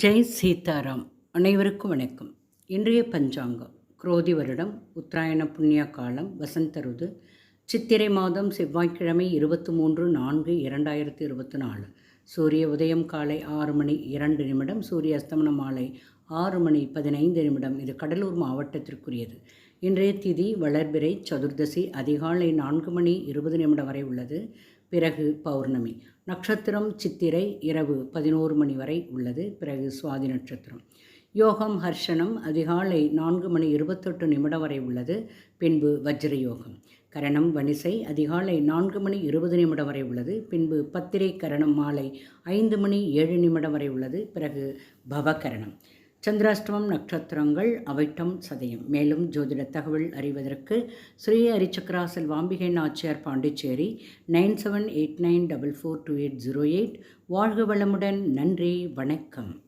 ஜெய் சீதாராம் அனைவருக்கும் வணக்கம். இன்றைய பஞ்சாங்கம் குரோதி வருடம் உத்தராயண புண்ணிய காலம் வசந்த ருது சித்திரை மாதம் செவ்வாய்க்கிழமை இருபத்தி மூன்று நான்கு இரண்டாயிரத்தி இருபத்தி நாலு. சூரிய உதயம் காலை ஆறு மணி இரண்டு நிமிடம் சூரிய அஸ்தமனம் மாலை ஆறு மணி பதினைந்து நிமிடம். இது கடலூர் மாவட்டத்திற்குரியது. இன்றைய திதி வளர்பிறை சதுர்தசி அதிகாலை நான்கு மணி இருபது நிமிடம் வரை உள்ளது. பிறகு பௌர்ணமி. நட்சத்திரம் சித்திரை இரவு பதினோரு மணி வரை உள்ளது. பிறகு சுவாதி நட்சத்திரம். யோகம் ஹர்ஷனம் அதிகாலை நான்கு மணி இருபத்தெட்டு நிமிடம் வரை உள்ளது. பின்பு வஜ்ர யோகம் கரணம் வனிசை அதிகாலை நான்கு மணி இருபது நிமிடம் வரை உள்ளது. பின்பு பத்திரை கரணம் மாலை ஐந்து மணி ஏழு நிமிடம் வரை உள்ளது. பிறகு பவகரணம். சந்திராஷ்டமம் நட்சத்திரங்கள் அவைட்டம் சதயம். மேலும் ஜோதிட தகவல் அறிவதற்கு Shri Harichakra Selvambigai Nachiyar Pondicherry nine seven eight nine double four two eight zero eight. வாழ்க வளமுடன். நன்றி. வணக்கம்.